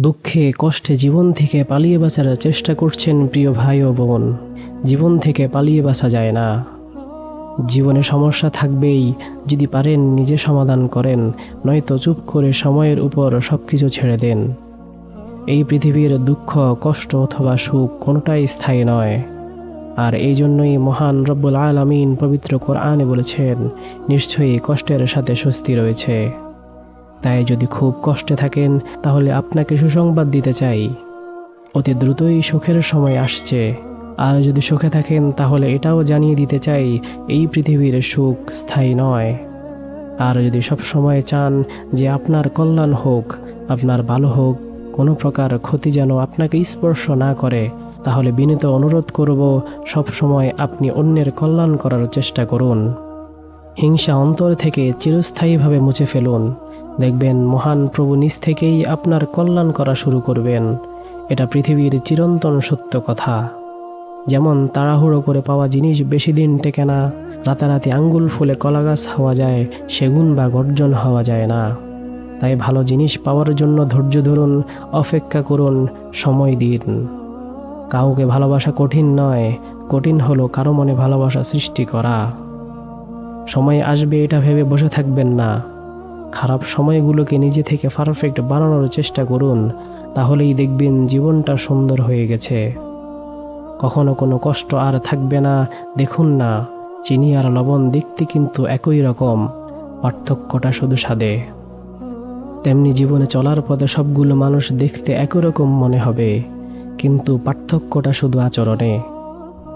দুঃখে, কষ্টে জীবন থেকে পালিয়ে বাঁচার চেষ্টা করছেন প্রিয় ভাই ও বোন। জীবন থেকে পালিয়ে বাঁচা যায় না। জীবনে সমস্যা থাকবেই, যদি পারেন নিজে সমাধান করেন, নয়তো চুপ করে সময়ের উপর সব কিছু ছেড়ে দেন। এই পৃথিবীর দুঃখ, কষ্ট অথবা সুখ কোনোটাই স্থায়ী নয়। আর এই জন্যই মহান রব্বুল আলামিন পবিত্র কোরআনে বলেছেন, নিশ্চয়ই কষ্টের সাথে স্বস্তি রয়েছে। তাই যদি খুব কষ্টে থাকেন, তাহলে আপনাকে সুসংবাদ দিতে চাই। অতি দ্রুতই সুখের সময় আসছে। আর যদি সুখে থাকেন, তাহলে এটাও জানিয়ে দিতে চাই, এই পৃথিবীর সুখ স্থায়ী নয়। আর যদি সব সময় চান যে আপনার কল্যাণ হোক, আপনার ভালো হোক, কোনো প্রকার ক্ষতি যেন আপনাকে স্পর্শ না করে, তাহলে বিনীত অনুরোধ করব, সব সময় আপনি অন্যের কল্যাণ করার চেষ্টা করুন। হিংসা অন্তর থেকে চিরস্থায়ীভাবে মুছে ফেলুন। দেখবেন মহান প্রভু নিজ থেকেই আপনার কল্যাণ করা শুরু করবেন। এটা পৃথিবীর চিরন্তন সত্য কথা। যেমন তাড়াহুড়ো করে পাওয়া জিনিস বেশি দিন টেকে না, রাতারাতি আঙ্গুল ফুলে কলাগাছ হওয়া যায়, সেগুন বা গর্জন হওয়া যায় না। তাই ভালো জিনিস পাওয়ার জন্য ধৈর্য ধরুন, অপেক্ষা করুন, সময় দিন। কাউকে ভালোবাসা কঠিন নয়, কঠিন হলো কারও মনে ভালোবাসা সৃষ্টি করা। সময় আসবে এটা ভেবে বসে থাকবেন না। খারাপ সময়গুলোকে নিজে থেকে পারফেক্ট বানানোর চেষ্টা করুন, তাহলেই দেখবেন জীবনটা সুন্দর হয়ে গেছে। কখনো কোনো কষ্ট আর থাকবে না, দেখুন না, চিনি আর লবণ দেখতে কিন্তু একই রকম, পার্থক্যটা শুধু স্বাদে। তেমনি জীবনে চলার পথে সবগুলো মানুষ দেখতে একই রকম মনে হবে, কিন্তু পার্থক্যটা শুধু আচরণে।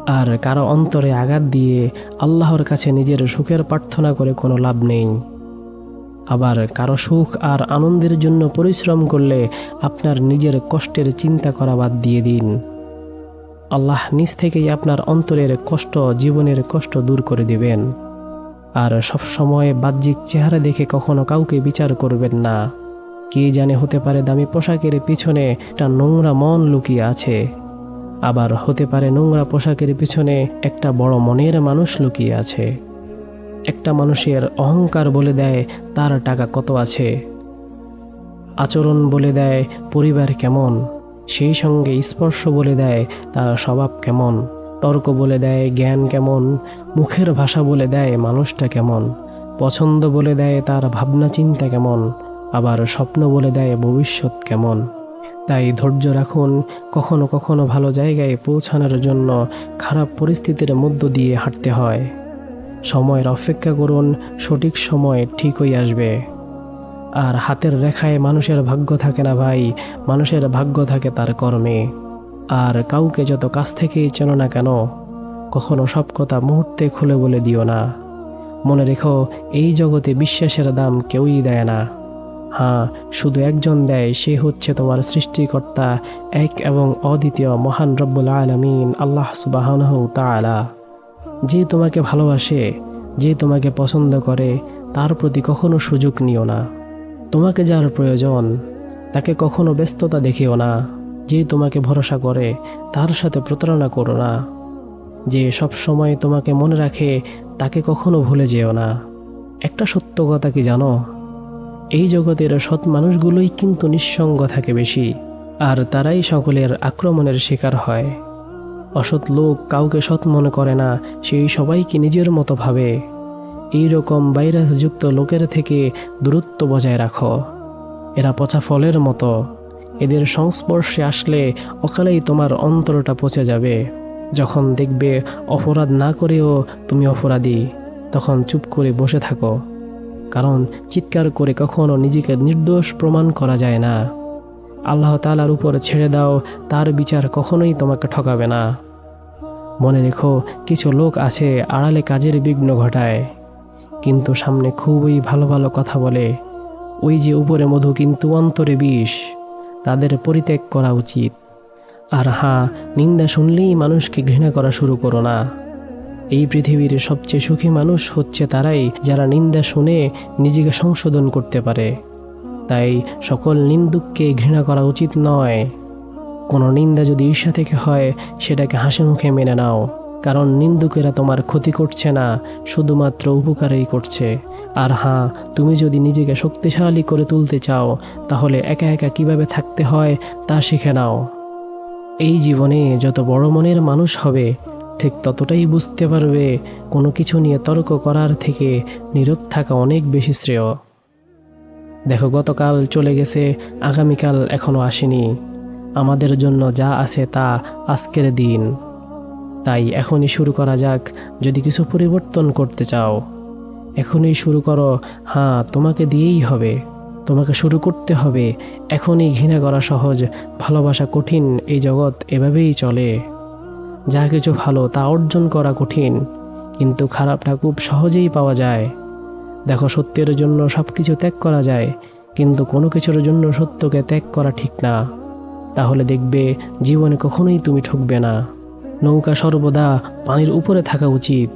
আর কারও অন্তরে আঘাত দিয়ে আল্লাহর কাছে নিজের সুখের প্রার্থনা করে কোনো লাভ নেই। আবার কারও সুখ আর আনন্দের জন্য পরিশ্রম করলে আপনার নিজের কষ্টের চিন্তা করা বাদ দিয়ে দিন। আল্লাহ নিজ থেকেই আপনার অন্তরের কষ্ট, জীবনের কষ্ট দূর করে দিবেন। আর সব সময় বাহ্যিক চেহারা দেখে কখনো কাউকে বিচার করবেন না। কে জানে হতে পারে দামি পোশাকের পিছনে একটা নোংরা মন লুকিয়ে আছে। আবার হতে পারে নোংরা পোশাকের পিছনে একটা বড় মনের মানুষ লুকিয়ে আছে। একটা মানুষের অহংকার বলে দেয়, তার টাকা কত আছে? আচরণ বলে দেয়, পরিবার কেমন? সেই সঙ্গে স্পর্শ বলে দেয়, তার স্বভাব কেমন? তর্ক বলে দেয়, জ্ঞান কেমন? মুখের ভাষা বলে দেয়, মানুষটা কেমন? পছন্দ বলে দেয়, তার ভাবনা চিন্তা কেমন? আবার স্বপ্ন বলে দেয়, ভবিষ্যৎ কেমন? তাই ধৈর্য রাখুন, কখনো কখনো ভালো জায়গায় পৌঁছানোর জন্য খারাপ পরিস্থিতির মধ্য দিয়ে হাঁটতে হয়। সময়ের অপেক্ষা করুন, সঠিক সময় ঠিকই আসবে। আর হাতের রেখায় মানুষের ভাগ্য থাকে না ভাই, মানুষের ভাগ্য থাকে তার কর্মে। আর কাউকে যত কাছ থেকেই চেনো না কেন, কখনো সব কথা মুহূর্তে খুলে বলে দিও না। মনে রেখো, এই জগতে বিশ্বাসের দাম কেউই দেয় না। হ্যাঁ শুধু একজন দেয়, সে হচ্ছে তোমার সৃষ্টিকর্তা, এক এবং অদ্বিতীয় মহান রব্বুল আলমিন, আল্লাহ সুবাহ তালা যে তোমাকে ভালোবাসে, যে তোমাকে পছন্দ করে, তার প্রতি কখনো সুযোগ নিও না। তোমাকে যার প্রয়োজন, তাকে কখনো ব্যস্ততা দেখিও না। যে তোমাকে ভরসা করে, তার সাথে প্রতারণা করো না। যে সব সময় তোমাকে মনে রাখে, তাকে কখনো ভুলে যেও না। একটা সত্য কথা কি জানো? এই জগতের সৎ মানুষগুলোই কিন্তু নিঃসঙ্গ থাকে বেশি, আর তারাই সকলের আক্রমণের শিকার হয়। অসৎ লোক কাউকে সৎ মনে করে না, সেই সবাইকে নিজের মতো ভাবে। এই রকম ভাইরাসযুক্ত লোকের থেকে দূরত্ব বজায় রাখো। এরা পচা ফলের মতো। এদের সংস্পর্শে আসলে অকালেই তোমার অন্তরটা পচে যাবে। যখন দেখবে অপরাধ না করেও তুমি অপরাধী, তখন চুপ করে বসে থাকো। কারণ চিৎকার করে কখনো নিজেকে নির্দোষ প্রমাণ করা যায় না। আল্লাহ তালার উপর ছেড়ে দাও, তার বিচার কখনোই তোমাকে ঠকাবে না। মনে রেখো, কিছু লোক আছে আড়ালে কাজের বিঘ্ন ঘটায়। কিন্তু সামনে খুবই ভালো ভালো কথা বলে। ওই যে উপরে মধু কিন্তু অন্তরে বিষ। তাদের পরিত্যাগ করা উচিত। আর হ্যাঁ নিন্দা শুনলেই মানুষকে ঘৃণা করা শুরু করো না। এই পৃথিবীর সবচেয়ে সুখী মানুষ হচ্ছে তারাই যারা নিন্দা শুনে নিজেকে সংশোধন করতে পারে। তাই সকল নিন্দুককে ঘৃণা করা উচিত নয়। কোনো নিন্দা যদি ঈর্ষা থেকে হয়, সেটাকে হাসি মুখে মেনে নাও। কারণ নিন্দুকেরা তোমার ক্ষতি করছে না, শুধুমাত্র উপকারেই করছে। আর হ্যাঁ তুমি যদি নিজেকে শক্তিশালী করে তুলতে চাও, তাহলে একা একা কীভাবে থাকতে হয়, তা শিখে নাও। এই জীবনে যত বড় মনের মানুষ হবে, ঠিক ততটাই বুঝতে পারবে, কোনো কিছু নিয়ে তর্ক করার থেকে নীরব থাকা অনেক বেশি শ্রেয়। দেখো, গতকাল চলে গেছে, আগামীকাল এখনও আসেনি। আমাদের জন্য যা আছে তা আজকের দিন। তাই এখনই শুরু করা যাক, যদি কিছু পরিবর্তন করতে চাও। এখনই শুরু করো। হ্যাঁ তোমাকে দিয়েই হবে। তোমাকে শুরু করতে হবে। এখনই ঘৃণা করা সহজ, ভালোবাসা কঠিন, এই জগৎ এভাবেই চলে। যা কিছু ভালো, তা অর্জন করা কঠিন, কিন্তু খারাপটা খুব সহজেই পাওয়া যায়। দেখো, সত্যের জন্য সব কিছু ত্যাগ করা যায়, কিন্তু কোনো কিছুর জন্য সত্যকে ত্যাগ করা ঠিক না। তাহলে দেখবে জীবনে কখনোই তুমি ঠকবে না। নৌকা সর্বদা পানির উপরে থাকা উচিত,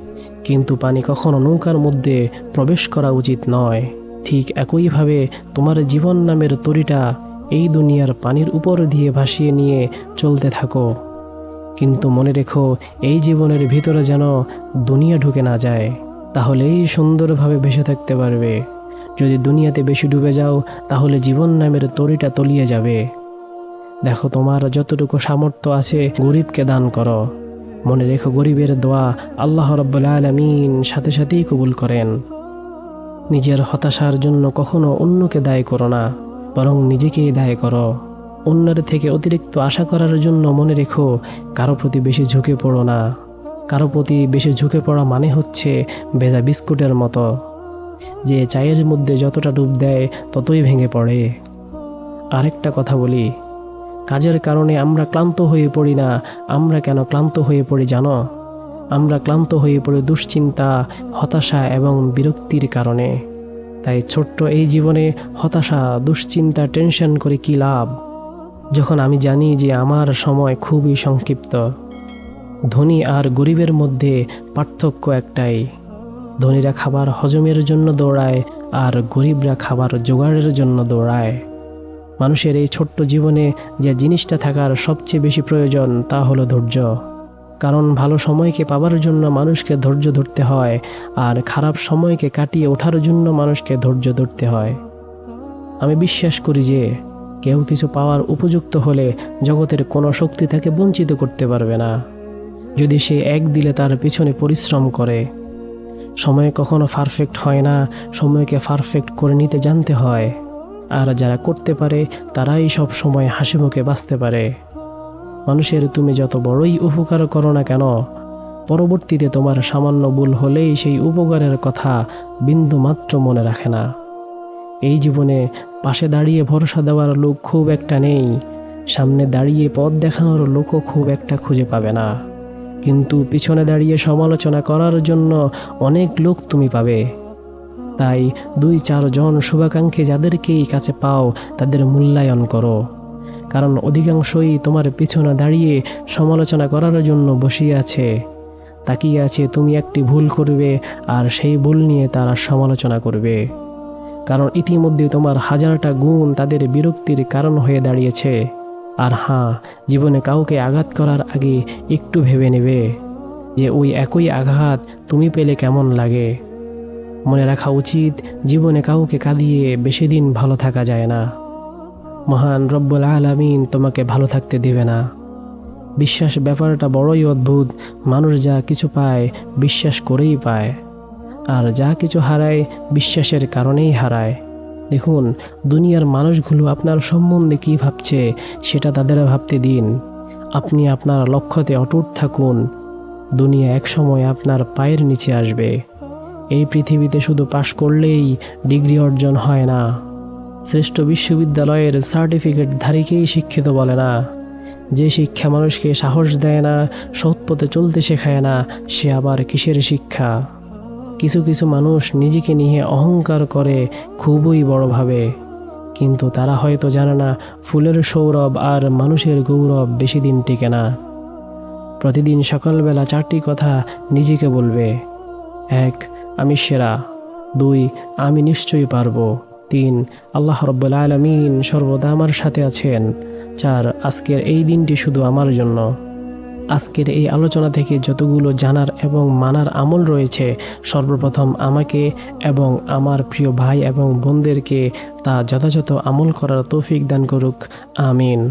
কিন্তু পানি কখনো নৌকার মধ্যে প্রবেশ করা উচিত নয়। ঠিক একইভাবে তোমার জীবন নামের তরিটা এই দুনিয়ার পানির উপর দিয়ে ভাসিয়ে নিয়ে চলতে থাকো। কিন্তু মনে রেখো, এই জীবনের ভিতরে যেন দুনিয়া ঢুকে না যায়, তাহলেই সুন্দরভাবে ভেসে থাকতে পারবে। যদি দুনিয়াতে বেশি ডুবে যাও, তাহলে জীবন নামের তরিটা তলিয়ে যাবে। দেখো তোমার যতটুকু সামর্থ্য আছে গরিবকে দান করো। মনে রেখো গরিবের দোয়া আল্লাহ রব্বুল আলমিন সাথে সাথেই কবুল করেন। নিজের হতাশার জন্য কখনো অন্যকে দায় করো না, বরং নিজেকেই দায় করো। অন্যের থেকে অতিরিক্ত আশা করার জন্য মনে রেখো, কারও প্রতি বেশি ঝুঁকে পড়ো না। কারও প্রতি বেশি ঝুঁকে পড়া মানে হচ্ছে ভেজা বিস্কুটের মতো। যে চায়ের মধ্যে যতটা ডুব দেয় ততই ভেঙে পড়ে। আরেকটা কথা বলি কাজের কারণে আমরা ক্লান্ত হয়ে পড়ি না। আমরা কেন ক্লান্ত হয়ে পড়ি জানো? আমরা ক্লান্ত হয়ে পড়ি দুশ্চিন্তা, হতাশা এবং বিরক্তির কারণে। তাই ছোট্ট এই জীবনে হতাশা, দুশ্চিন্তা, টেনশন করে কী লাভ? যখন আমি জানি যে আমার সময় খুবই সংক্ষিপ্ত। ধনী আর গরিবের মধ্যে পার্থক্য একটাই। ধনীরা খাবার হজমের জন্য দৌড়ায় আর গরিবরা খাবার জোগাড়ের জন্য দৌড়ায়। মানুষের এই ছোট্ট জীবনে যে জিনিসটা থাকার সবচেয়ে বেশি প্রয়োজন তা হলো ধৈর্য। কারণ ভালো সময়কে পাবার জন্য মানুষকে ধৈর্য ধরতে হয় আর খারাপ সময়কে কাটিয়ে ওঠার জন্য মানুষকে ধৈর্য ধরতে হয়। আমি বিশ্বাস করি যে কেউ কিছু পাওয়ার উপযুক্ত হলে জগতের কোনো শক্তি তাকে বঞ্চিত করতে পারবে না। যদি সে এক দিলে তার পিছনে পরিশ্রম করে। সময় কখনো পারফেক্ট হয় না, সময়কে পারফেক্ট করে নিতে জানতে হয়। আর যারা করতে পারে, তারাই সব সময় হাসি মুখে বাঁচতে পারে। মানুষের তুমি যত বড়ই উপকার করো না কেন, পরবর্তীতে তোমার সামান্য ভুল হলেই সেই উপকারের কথা বিন্দু মাত্র মনে রাখে না। এই জীবনে পাশে দাঁড়িয়ে ভরসা দেওয়ার লোক খুব একটা নেই, সামনে দাঁড়িয়ে পথ দেখানোর লোকও খুব একটা খুঁজে পাবে না। কিন্তু পিছনে দাঁড়িয়ে সমালোচনা করার জন্য অনেক লোক তুমি পাবে। তাই দুই চারজন শুভাকাঙ্ক্ষী যাদেরকেই কাছে পাও, তাদের মূল্যায়ন করো। কারণ অধিকাংশই তোমার পিছনে দাঁড়িয়ে সমালোচনা করার জন্য বসিয়ে আছে। তাকিয়ে আছে তুমি একটি ভুল করবে আর সেই ভুল নিয়ে তারা সমালোচনা করবে। কারণ ইতিমধ্যে তোমার হাজারটা গুণ তাদের বিরক্তির কারণ হয়ে দাঁড়িয়েছে। আর হ্যাঁ জীবনে কাউকে আঘাত করার আগে একটু ভেবে নেবে যে ওই একই আঘাত তুমি পেলে কেমন লাগে। মনে রাখা উচিত, জীবনে কাউকে কাঁদিয়ে বেশি দিন ভালো থাকা যায় না। মহান রব্বুল আলামিন তোমাকে ভালো থাকতে দেবে না। বিশ্বাস ব্যাপারটা বড়ই অদ্ভুত, মানুষ যা কিছু পায় বিশ্বাস করেই পায়। আর যা কিছু হারায় বিশ্বাসের কারণেই হারায়। দেখুন, দুনিয়ার মানুষগুলো আপনার সম্বন্ধে কী ভাবছে সেটা তাদের ভাবতে দিন। আপনি আপনার লক্ষ্যতে অটুট থাকুন। দুনিয়া একসময় আপনার পায়ের নিচে আসবে। এই পৃথিবীতে শুধু পাশ করলেই ডিগ্রি অর্জন হয় না। শ্রেষ্ঠ বিশ্ববিদ্যালয়ের সার্টিফিকেট ধারীকেই শিক্ষিত বলে না। যে শিক্ষা মানুষকে সাহস দেয় না, সৎ পথে চলতে শেখায় না, সে আবার কিসের শিক্ষা? কিছু কিছু মানুষ নিজেকে নিয়ে অহংকার করে খুবই বড়ভাবে কিন্তু তারা হয়তো জানে না, ফুলের সৌরভ আর মানুষের গৌরব বেশি দিন টিকে না। প্রতিদিন সকালবেলা চারটি কথা নিজেকে বলবে। এক আমি সেরা। দুই, আমি নিশ্চয়ই পারব। তিন, আল্লাহ রব্বুল আলমিন সর্বদা আমার সাথে আছেন। চার, আজকের এই দিনটি শুধু আমার জন্য। আজকের এই আলোচনা থেকে যতগুলো জানার এবং মানার আমল রয়েছে, সর্বপ্রথম আমাকে এবং আমার প্রিয় ভাই এবং বোনদেরকে তা যথাযথ আমল করার তৌফিক দান করুক। আমিন।